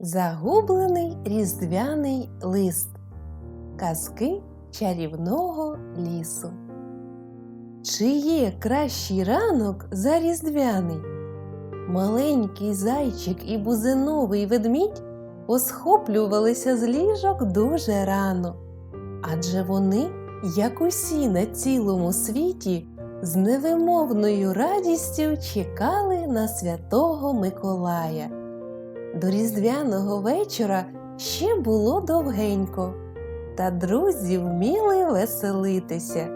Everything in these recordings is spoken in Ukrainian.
Загублений різдвяний лист. Казки чарівного лісу. Чи є кращий ранок за різдвяний? Маленький зайчик і бузиновий ведмідь посхоплювалися з ліжок дуже рано, адже вони, як усі на цілому світі, з невимовною радістю чекали на святого Миколая. До різдвяного вечора ще було довгенько, та друзі вміли веселитися.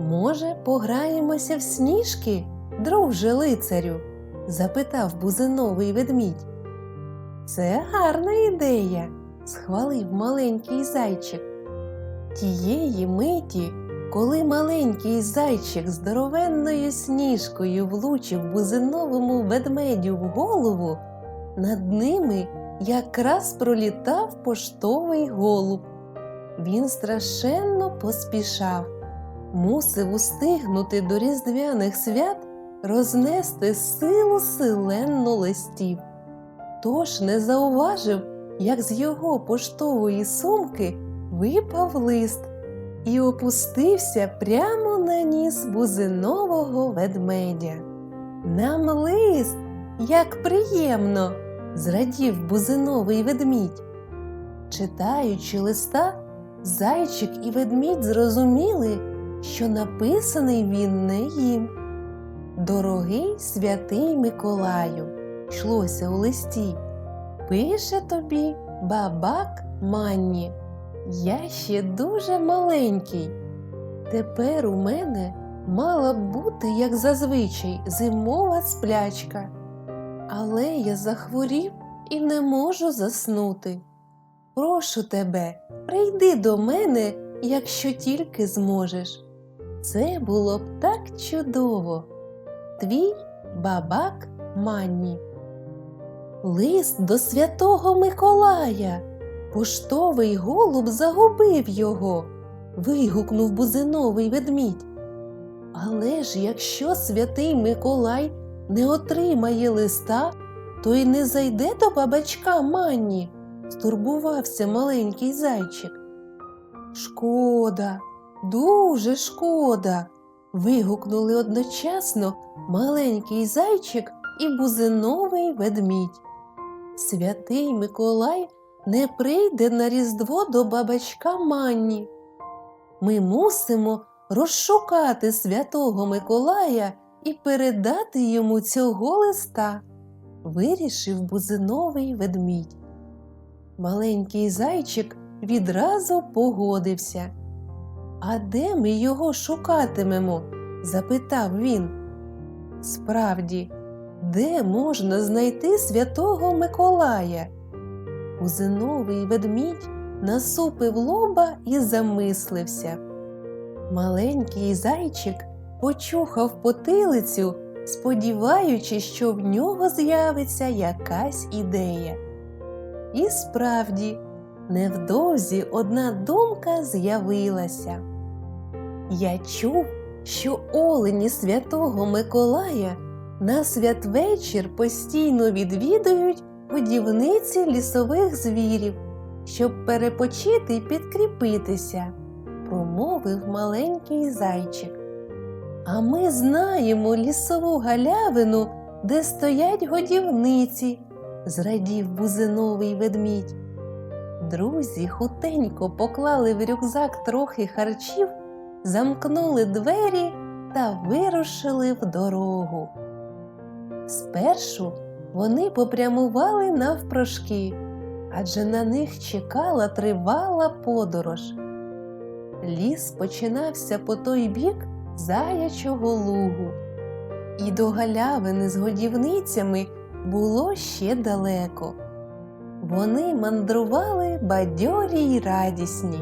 Може, пограємося в сніжки, друже лицарю? запитав бузиновий ведмідь. Це гарна ідея, схвалив маленький зайчик. Тієї миті, коли маленький зайчик здоровенною сніжкою влучив бузиновому ведмедю в голову, над ними якраз пролітав поштовий голуб. Він страшенно поспішав, мусив устигнути до різдвяних свят рознести силу силенну листів. Тож не зауважив, як з його поштової сумки випав лист і опустився прямо на ніс бузинового ведмедя. Нам лист, як приємно! Зрадів бузиновий ведмідь. Читаючи листа, зайчик і ведмідь зрозуміли, що написаний він не їм. Дорогий святий Миколаю, йшлося у листі, пише тобі бабак Манні. Я ще дуже маленький. Тепер у мене мала б бути, як зазвичай, зимова сплячка. Але я захворів і не можу заснути. Прошу тебе, прийди до мене, якщо тільки зможеш. Це було б так чудово. Твій бабак Манні. Лист до святого Миколая. Поштовий голуб загубив його. вигукнув бузиновий ведмідь. Але ж якщо святий Миколай не отримає листа, то й не зайде до бабачка Манні, стурбувався маленький зайчик. Шкода, дуже шкода. вигукнули одночасно маленький зайчик і бузиновий ведмідь. Святий Миколай не прийде на Різдво до бабачка Манні. Ми мусимо розшукати святого Миколая і передати йому цього листа, вирішив бузиновий ведмідь. Маленький зайчик відразу погодився. А де ми його шукатимемо? запитав він. Справді, де можна знайти святого Миколая? Бузиновий ведмідь насупив лоба і замислився. Маленький зайчик почухав потилицю, сподіваючись, що в нього з'явиться якась ідея. І справді, невдовзі одна думка з'явилася. Я чув, що олені святого Миколая на святвечір постійно відвідують годівниці лісових звірів, щоб перепочити й підкріпитися, промовив маленький зайчик. А ми знаємо лісову галявину, де стоять годівниці, зрадів бузиновий ведмідь. Друзі хутенько поклали в рюкзак трохи харчів, замкнули двері та вирушили в дорогу. Спершу вони попрямували навпрошки, адже на них чекала тривала подорож. Ліс починався по той бік заячого лугу, і до галявини з годівницями було ще далеко. Вони мандрували бадьорі й радісні.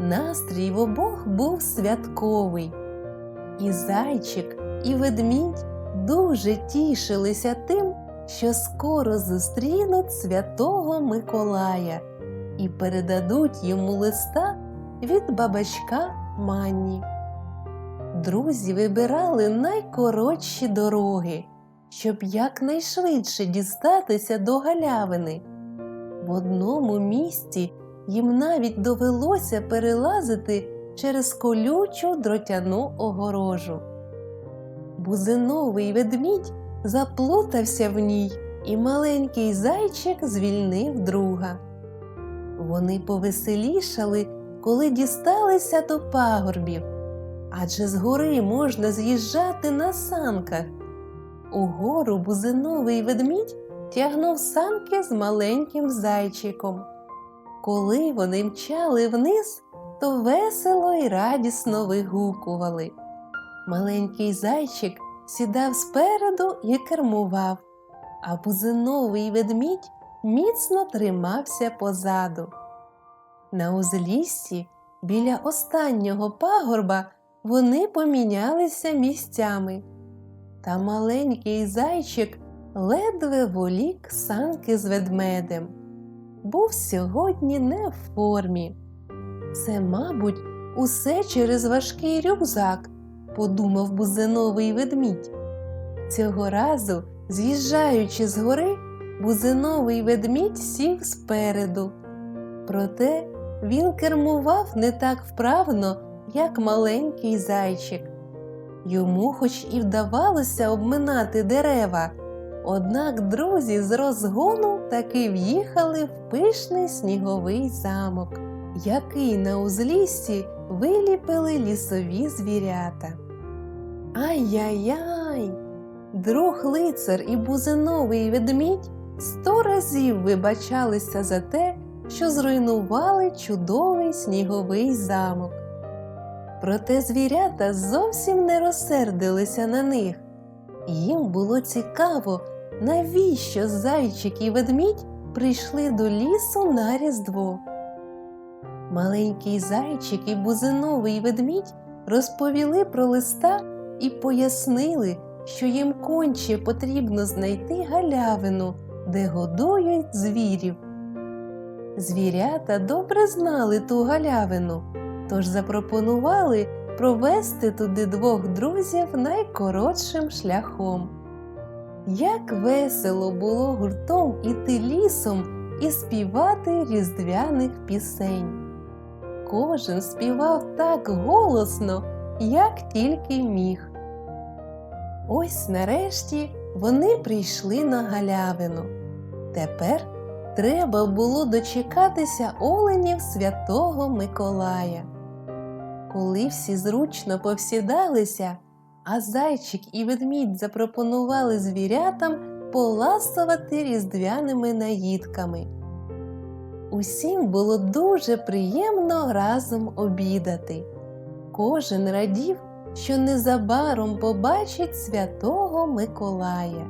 Настрій в обох був святковий. І зайчик, і ведмідь дуже тішилися тим, що скоро зустрінуть святого Миколая і передадуть йому листа від бабачка Манні. Друзі вибирали найкоротші дороги, щоб якнайшвидше дістатися до галявини, В одному місці їм навіть довелося перелазити через колючу дротяну огорожу. Бузиновий ведмідь заплутався в ній, і маленький зайчик звільнив друга. Вони повеселішали, коли дісталися до пагорбів, адже з гори можна з'їжджати на санках. Угору бузиновий ведмідь тягнув санки з маленьким зайчиком. Коли вони мчали вниз, то весело й радісно вигукували. Маленький зайчик сідав спереду і кермував, а бузиновий ведмідь міцно тримався позаду. На узліссі біля останнього пагорба вони помінялися місцями, та маленький зайчик ледве волік санки з ведмедем. Був сьогодні не в формі. Це, мабуть, усе через важкий рюкзак, подумав бузиновий ведмідь. Цього разу, з'їжджаючи з гори, бузиновий ведмідь сів спереду. Проте він кермував не так вправно, як маленький зайчик. Йому хоч і вдавалося обминати дерева, однак друзі з розгону таки в'їхали в пишний сніговий замок, який на узліссі виліпили лісові звірята. Ай-яй-яй! Друг лицар і бузиновий ведмідь сто разів вибачалися за те, що зруйнували чудовий сніговий замок. Проте звірята зовсім не розсердилися на них. Їм було цікаво, навіщо зайчик і ведмідь прийшли до лісу на Різдво. Маленький зайчик і бузиновий ведмідь розповіли про листа і пояснили, що їм конче потрібно знайти галявину, де годують звірів. Звірята добре знали ту галявину, тож запропонували провести туди двох друзів найкоротшим шляхом. Як весело було гуртом іти лісом і співати різдвяних пісень. Кожен співав так голосно, як тільки міг. Ось нарешті вони прийшли на галявину. Тепер треба було дочекатися оленів святого Миколая. Коли всі зручно повсідалися, а зайчик і ведмідь запропонували звірятам поласувати різдвяними наїдками. Усім було дуже приємно разом обідати. Кожен радів, що незабаром побачить святого Миколая.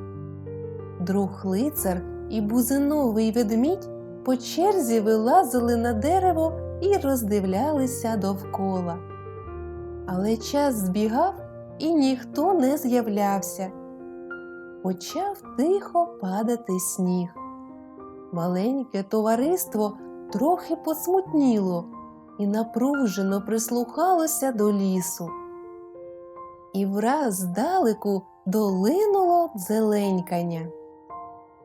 Друг лицар і бузиновий ведмідь по черзі вилазили на дерево і роздивлялися довкола. Але час збігав і ніхто не з'являвся. Почав тихо падати сніг. Маленьке товариство трохи посмутніло і напружено прислухалося до лісу. І враз здалеку долинуло зеленькання.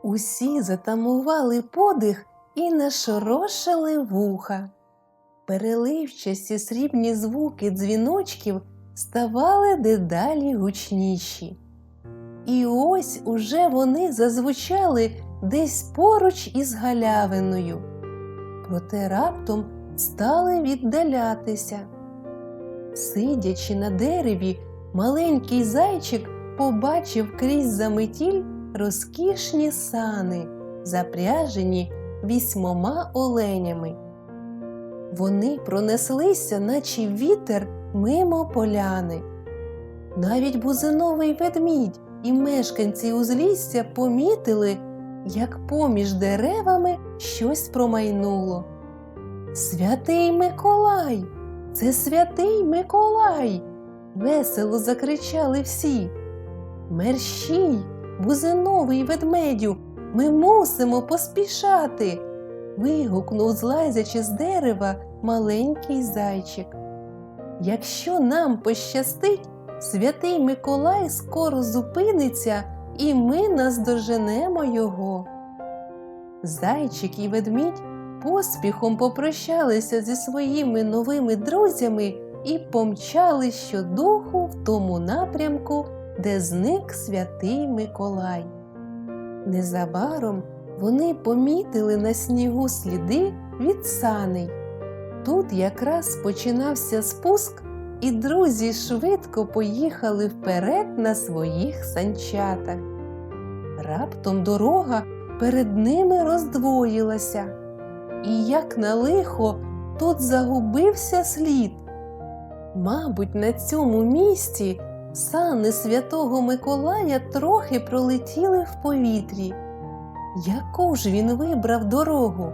Усі затамували подих і нашорошили вуха. Переливчасті срібні звуки дзвіночків ставали дедалі гучніші. І ось уже вони зазвучали десь поруч із галявиною, проте раптом стали віддалятися. Сидячи на дереві, маленький зайчик побачив крізь заметіль розкішні сани, запряжені вісьмома оленями. Вони пронеслися, наче вітер мимо поляни. Навіть бузиновий ведмідь і мешканці узлісся помітили, як поміж деревами щось промайнуло. Святий Миколай! Це святий Миколай! весело закричали всі. Мерщій, бузиновий ведмедю, ми мусимо поспішати. Вигукнув, злазячи з дерева маленький зайчик. Якщо нам пощастить, святий Миколай скоро зупиниться, і ми наздоженемо його. Зайчик і ведмідь поспіхом попрощалися зі своїми новими друзями і помчали щодуху в тому напрямку, де зник святий Миколай. Незабаром вони помітили на снігу сліди від саней. Тут якраз починався спуск, і друзі швидко поїхали вперед на своїх санчатах. Раптом дорога перед ними роздвоїлася, і як на лихо тут загубився слід. Мабуть, на цьому місці сани святого Миколая трохи пролетіли в повітрі. Яку ж він вибрав дорогу?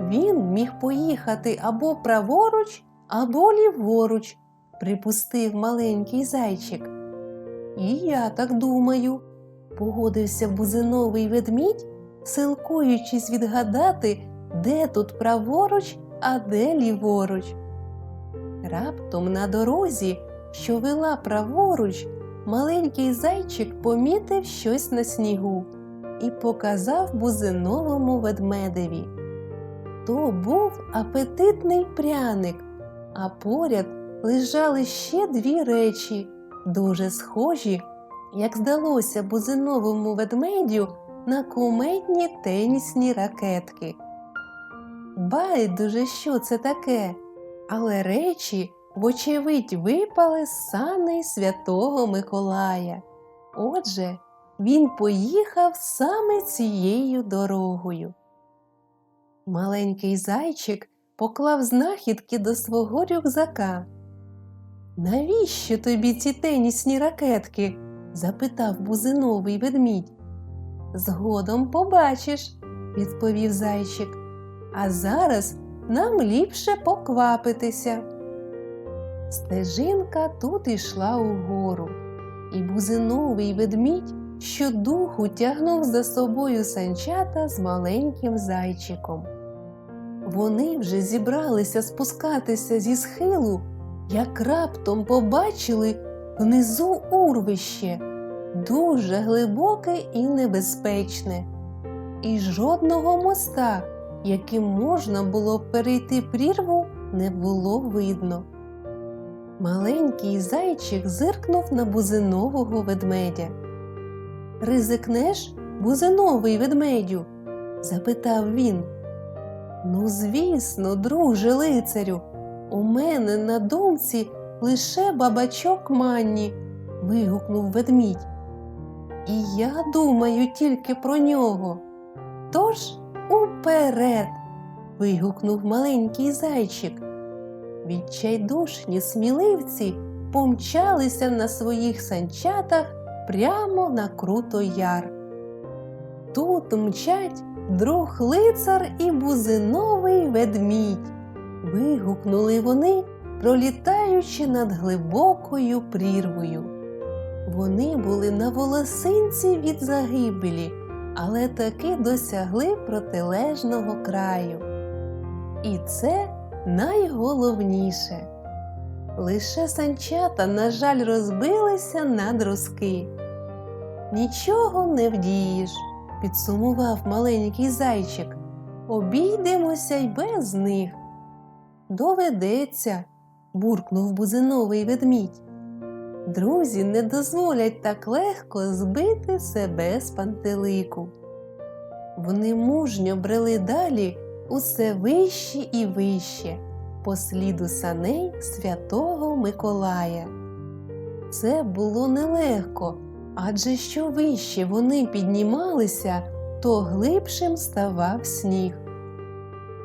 Він міг поїхати або праворуч, або ліворуч, припустив маленький зайчик. І я так думаю, погодився бузиновий ведмідь, силкуючись відгадати, де тут праворуч, а де ліворуч. Раптом на дорозі, що вела праворуч, маленький зайчик помітив щось на снігу і показав бузиновому ведмедеві. То був апетитний пряник, а поряд лежали ще дві речі, дуже схожі, як здалося бузиновому ведмедю на кумедні тенісні ракетки. Байдуже, що це таке, але речі, вочевидь, випали з саней святого Миколая. Отже, він поїхав саме цією дорогою. Маленький зайчик поклав знахідки до свого рюкзака. Навіщо тобі ці тенісні ракетки? запитав бузиновий ведмідь. Згодом побачиш, відповів зайчик. А зараз нам ліпше поквапитися. Стежинка тут йшла угору, і бузиновий ведмідь щодуху тягнув за собою санчата з маленьким зайчиком. Вони вже зібралися спускатися зі схилу, як раптом побачили внизу урвище, дуже глибоке і небезпечне, і жодного моста, яким можна було перейти прірву, не було видно. Маленький зайчик зиркнув на бузинового ведмедя. Ризикнеш, бузиновий ведмедю? запитав він. Ну, звісно, друже лицарю, у мене на думці лише бабачок манні, вигукнув ведмідь. І я думаю тільки про нього. Тож уперед. вигукнув маленький зайчик. Відчайдушні сміливці помчалися на своїх санчатах прямо на круто яр. Тут мчать друг лицар і бузиновий ведмідь. Вигукнули вони, пролітаючи над глибокою прірвою. Вони були на волосинці від загибелі, але таки досягли протилежного краю. І це найголовніше. Лише санчата, на жаль, розбилися на друзки. Нічого не вдієш, підсумував маленький зайчик. Обійдемося й без них. Доведеться, буркнув бузиновий ведмідь. Друзі не дозволять так легко збити себе з пантелику. Вони мужньо брели далі усе вище і вище, по сліду саней святого Миколая. Це було нелегко, адже що вище вони піднімалися, то глибшим ставав сніг.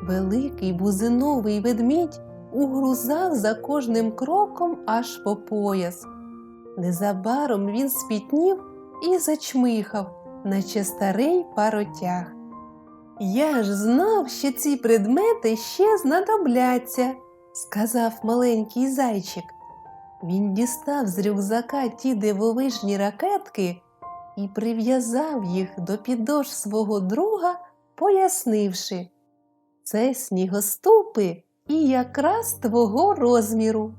Великий бузиновий ведмідь угрузав за кожним кроком аж по пояс. Незабаром він спітнів і зачмихав, наче старий паротяг. Я ж знав, що ці предмети ще знадобляться, сказав маленький зайчик. Він дістав з рюкзака ті дивовижні ракетки і прив'язав їх до підош свого друга, пояснивши це снігоступи і якраз твого розміру.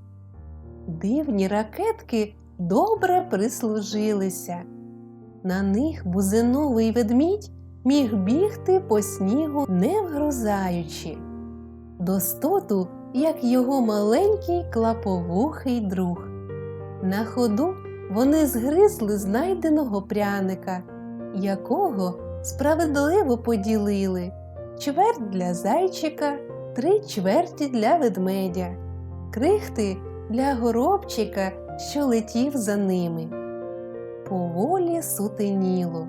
Дивні ракетки добре прислужилися. На них бузиновий ведмідь міг бігти по снігу, не вгрузаючи. Достоту, як його маленький клаповухий друг. На ходу вони згризли знайденого пряника, якого справедливо поділили чверть для зайчика, три чверті для ведмедя, крихти для горобчика, що летів за ними. Поволі сутеніло,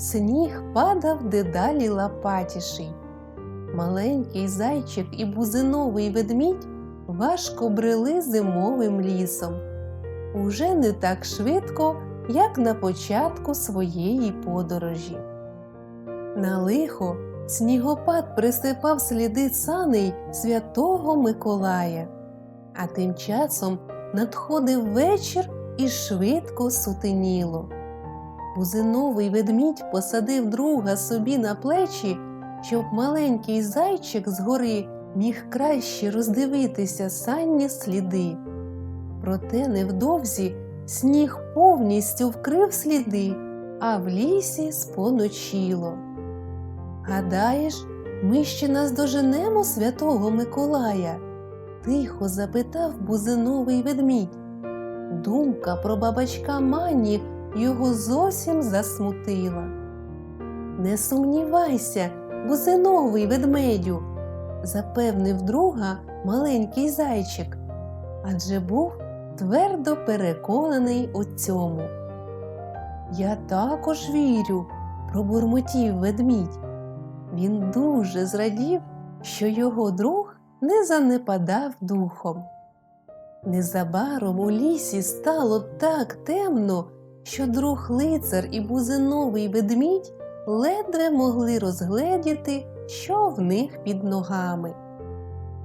сніг падав дедалі лопатіший. Маленький зайчик і бузиновий ведмідь важко брели зимовим лісом. Уже не так швидко, як на початку своєї подорожі. На лихо снігопад присипав сліди саней святого Миколая, а тим часом надходив вечір і швидко сутеніло. Бузиновий ведмідь посадив друга собі на плечі, щоб маленький зайчик згори міг краще роздивитися санні сліди. Проте невдовзі сніг повністю вкрив сліди, а в лісі споночило. Гадаєш, ми ще наздоженемо святого Миколая? тихо запитав бузиновий ведмідь. Думка про бабачка Мані його зовсім засмутила. Не сумнівайся, бузиновий ведмедю, запевнив друга маленький зайчик, адже був твердо переконаний у цьому. Я також вірю, пробурмотів ведмідь. Він дуже зрадів, що його друг не занепадав духом. Незабаром у лісі стало так темно, що друг лицар і бузиновий ведмідь ледве могли розгледіти, що в них під ногами.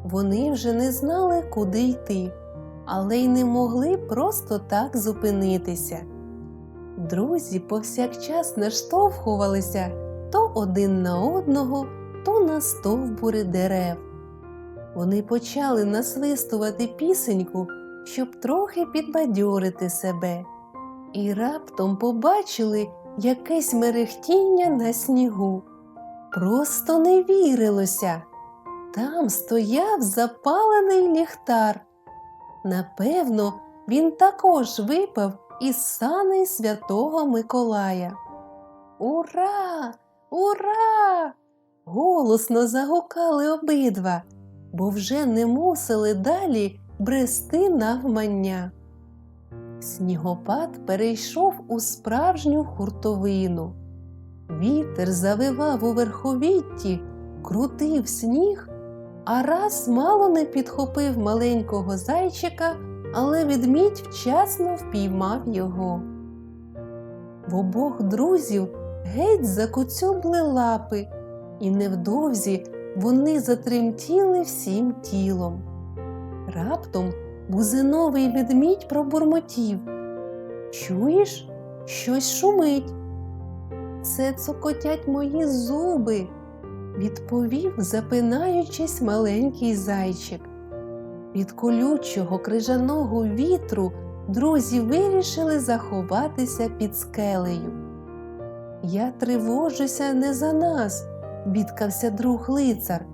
Вони вже не знали, куди йти, але й не могли просто так зупинитися. Друзі повсякчас наштовхувалися то один на одного, то на стовбури дерев. Вони почали насвистувати пісеньку, щоб трохи підбадьорити себе, і раптом побачили якесь мерехтіння на снігу. Просто не вірилося. Там стояв запалений ліхтар. Напевно, він також випав із саней святого Миколая. Ура! Ура! Голосно загукали обидва, бо вже не мусили далі брести навмання. Снігопад перейшов у справжню хуртовину. Вітер завивав у верховітті, крутив сніг, а раз мало не підхопив маленького зайчика, але відмідь вчасно впіймав його. В обох друзів геть закоцюбли лапи, і невдовзі вони затремтіли всім тілом. Раптом бузиновий ведмідь пробурмотів. Чуєш, щось шумить. Це цокотять мої зуби, відповів, запинаючись маленький зайчик. Від колючого крижаного вітру друзі вирішили заховатися під скелею. Я тривожуся не за нас, бідкався друг лицар.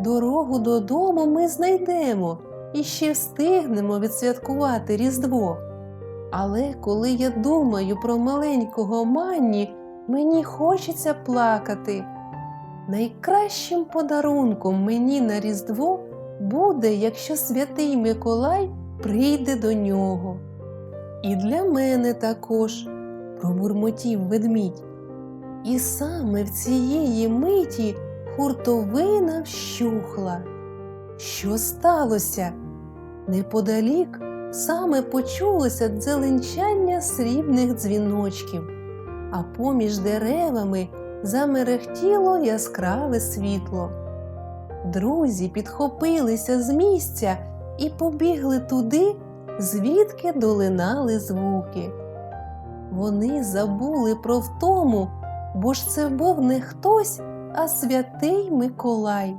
Дорогу додому ми знайдемо і ще встигнемо відсвяткувати Різдво. Але коли я думаю про маленького Манні, мені хочеться плакати. Найкращим подарунком мені на Різдво буде, якщо святий Миколай прийде до нього. І для мене також, пробурмотів ведмідь. І саме в цієї миті хуртовина вщухла. Що сталося? Неподалік саме почулося дзеленчання срібних дзвіночків, а поміж деревами замерехтіло яскраве світло. Друзі підхопилися з місця і побігли туди, звідки долинали звуки. Вони забули про втому, бо ж це був не хтось, а святий Миколай.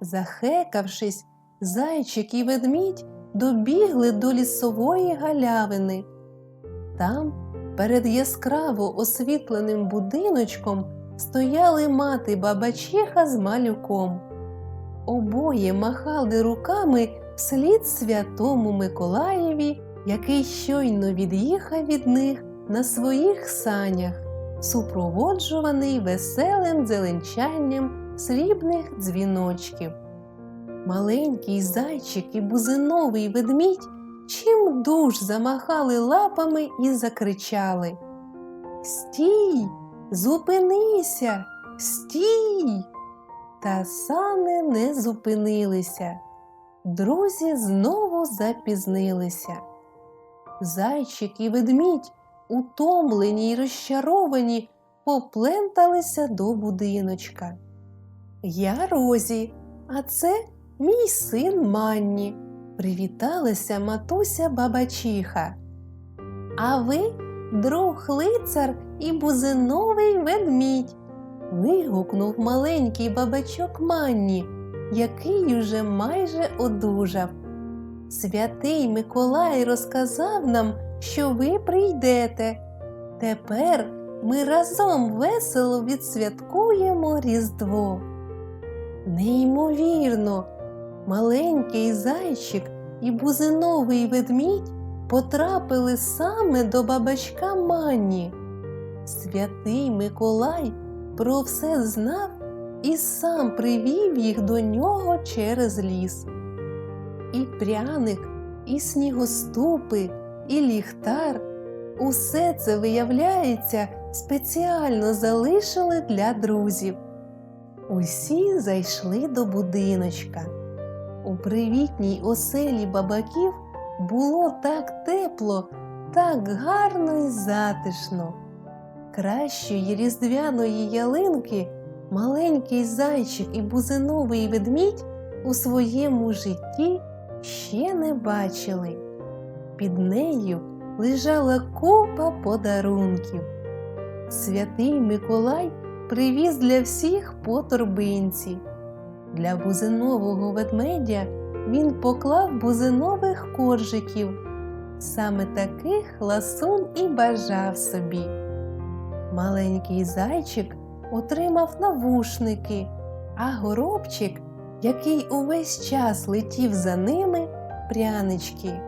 Захекавшись, зайчик і ведмідь добігли до лісової галявини. Там, перед яскраво освітленим будиночком, стояли мати бабачиха з малюком. Обоє махали руками вслід святому Миколаєві, який щойно від'їхав від них на своїх санях, супроводжуваний веселим зеленчанням срібних дзвіночків. Маленький зайчик і бузиновий ведмідь чим дуж замахали лапами і закричали Стій, зупинися, стій! Та сани не зупинилися. Друзі знову запізнилися. Зайчик і ведмідь, утомлені й розчаровані, попленталися до будиночка. Я Розі, а це мій син Манні, привіталася матуся бабачиха. А ви друг лицар і бузиновий ведмідь. вигукнув маленький бабачок Манні, який уже майже одужав. Святий Миколай розказав нам, що ви прийдете. Тепер ми разом весело відсвяткуємо Різдво. Неймовірно, маленький зайчик і бузиновий ведмідь потрапили саме до бабачка Манні. Святий Миколай про все знав і сам привів їх до нього через ліс. І пряник, і снігоступи, і ліхтар усе це, виявляється, спеціально залишили для друзів. Усі зайшли до будиночка. У привітній оселі бабаків було так тепло, так гарно і затишно. Кращої різдвяної ялинки маленький зайчик і бузиновий ведмідь у своєму житті ще не бачили. Під нею лежала купа подарунків. Святий Миколай привіз для всіх по торбинці. Для бузинового ведмедя він поклав бузинових коржиків. Саме таких ласун і бажав собі. Маленький зайчик отримав навушники, а горобчик, який увесь час летів за ними, прянички.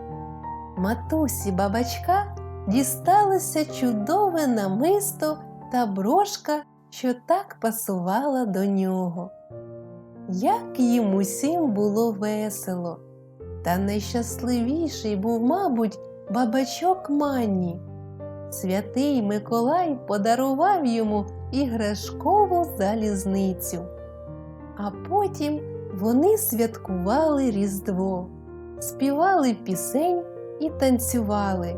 Матусі бабачка дісталося чудове намисто та брошка, що так пасувала до нього. Як їм усім було весело, та найщасливіший був, мабуть, бабачок Манні. Святий Миколай подарував йому іграшкову залізницю. А потім вони святкували Різдво, співали пісень і танцювали,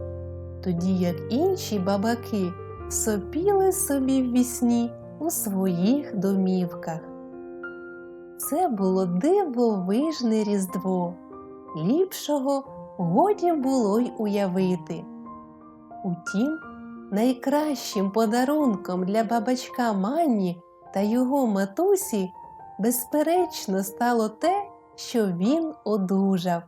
тоді як інші бабаки сопіли собі в вісні у своїх домівках. Це було дивовижне Різдво, ліпшого годі було й уявити. Утім, найкращим подарунком для бабачка Манні та його матусі, безперечно, стало те, що він одужав.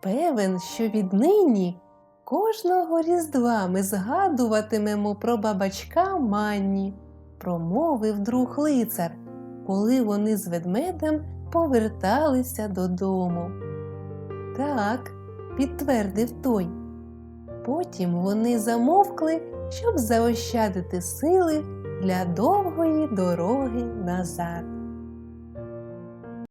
Певен, що віднині кожного різдва ми згадуватимемо про бабачка Манні, промовив друг лицар, коли вони з ведмедем поверталися додому. Так, підтвердив той. Потім вони замовкли, щоб заощадити сили для довгої дороги назад.